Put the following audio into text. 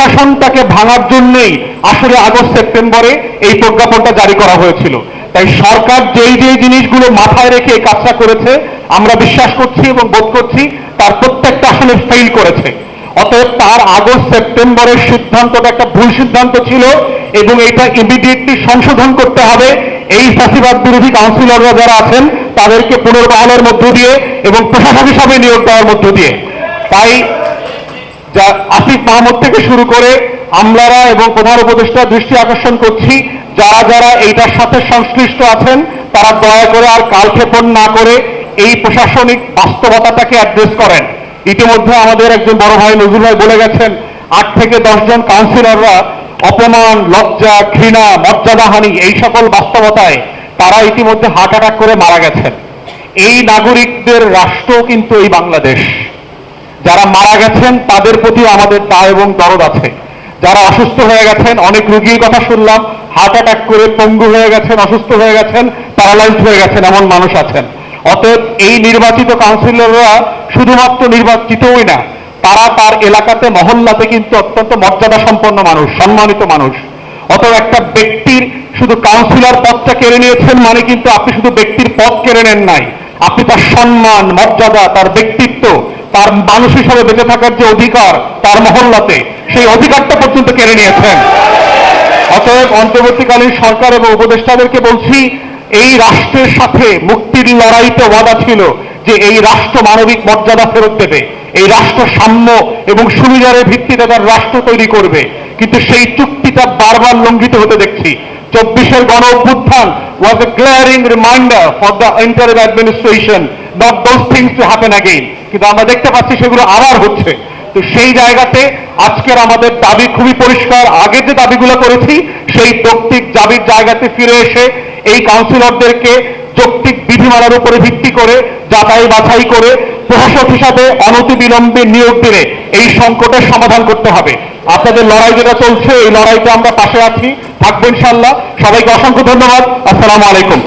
প্রশাসনটাকে ভাঙার জন্যই আসলে আগস্ট সেপ্টেম্বরে এই প্রজ্ঞাপনটা জারি করা হয়েছিল। তাই সরকার যেই যেই জিনিসগুলো মাথায় রেখে এই কাজটা করেছে, আমরা বিশ্বাস করছি এবং বোধ করছি তার প্রত্যেকটা আসলে ফেল করেছে। অতএব তার আগস্ট সেপ্টেম্বরের সিদ্ধান্তটা একটা ভুল সিদ্ধান্ত ছিল এবং এটা ইমিডিয়েটলি সংশোধন করতে হবে। এই ফ্যাসিবাদ বিরোধী কাউন্সিলররা যারা আছেন, তাদেরকে পুনর্বহালের মধ্য দিয়ে এবং প্রশাসক হিসাবে নিয়োগ দেওয়ার মধ্য দিয়ে। তাই যা আসিফ মাহমুদ থেকে শুরু করে আমলারা এবং প্রধান উপদেষ্টা দৃষ্টি আকর্ষণ করছি, যারা যারা এইটার সাথে সংশ্লিষ্ট আছেন, তারা দয়া করে আর কালক্ষেপণ না করে এই প্রশাসনিক বাস্তবতাটাকে অ্যাড্রেস করেন। ইতিমধ্যে আমাদের একজন বড় ভাই নজরুল ভাই বলে গেছেন, আট থেকে দশজন কাউন্সিলররা অপমান, লজ্জা, ঘৃণা, মর্যাদাহানি এই সকল বাস্তবতায় তারা ইতিমধ্যে হার্ট অ্যাটাক করে মারা গেছেন। এই নাগরিকদের রাষ্ট্র কিন্তু এই বাংলাদেশ। যারা মারা গেছেন, তাদের প্রতি আমাদের দায় এবং দরদ আছে। যারা অসুস্থ হয়ে গেছেন, অনেক রুগীর কথা শুনলাম, হার্ট অ্যাটাক করে পঙ্গু হয়ে গেছেন, অসুস্থ হয়ে গেছেন প্যারালাইজ হয়ে গেছেন এমন মানুষ আছেন। অতএব এই নির্বাচিত কাউন্সিলররা শুধুমাত্র নির্বাচিতই না, তারা তার এলাকাতে, মহল্লাতে কিন্তু অত্যন্ত মর্যাদা সম্পন্ন মানুষ, সম্মানিত মানুষ। অতএব একটা ব্যক্তির শুধু কাউন্সিলর পদটা কেড়ে নিয়েছেন মানে কিন্তু আপনি শুধু ব্যক্তির পদ কেড়ে নেন নাই। আপনি তার সম্মান, মর্যাদা, তার ব্যক্তিত্ব তার মানুষ হিসাবে বেঁচে থাকার যে অধিকার তার মহল্লাতে, সেই অধিকারটা পর্যন্ত কেড়ে নিয়েছেন। অতএব অন্তর্বর্তীকালীন সরকার এবং উপদেষ্টাদেরকে বলছি, এই রাষ্ট্রের সাথে মুক্তির লড়াইতে ওয়াদা ছিল যে এই রাষ্ট্র মানবিক মর্যাদা ফেরত দেবে, এই রাষ্ট্র সাম্য এবং সুবিধারের ভিত্তিতে তার রাষ্ট্র তৈরি করবে। কিন্তু সেই চুক্তিটা বারবার লঙ্ঘিত হতে দেখছি। চব্বিশের গণ অভ্যুত্থান was a clearing reminder for the entire administration not those things to happen again কিন্তু আমরা দেখতে পাচ্ছি সেগুলো আবার হচ্ছে। তো সেই জায়গাতে আজকের আমাদের দাবি খুবই পরিষ্কার। আগে যে দাবিগুলো করেছি, সেই যৌক্তিক দাবির জায়গাতে ফিরে এসে এই কাউন্সিলরদেরকে যৌক্তিক বিধিমালার উপরে ভিত্তি করে, যাচাই বাছাই করে, প্রশাসক হিসাবে অনতিবিলম্বে নিয়োগ দিলে এই সংকটের সমাধান করতে হবে। আপনাদের লড়াই যেটা চলছে, এই লড়াইতে আমরা পাশে আছি, থাকব ইনশাল্লাহ সবাইকে অসংখ্য ধন্যবাদ। আসসালামু আলাইকুম।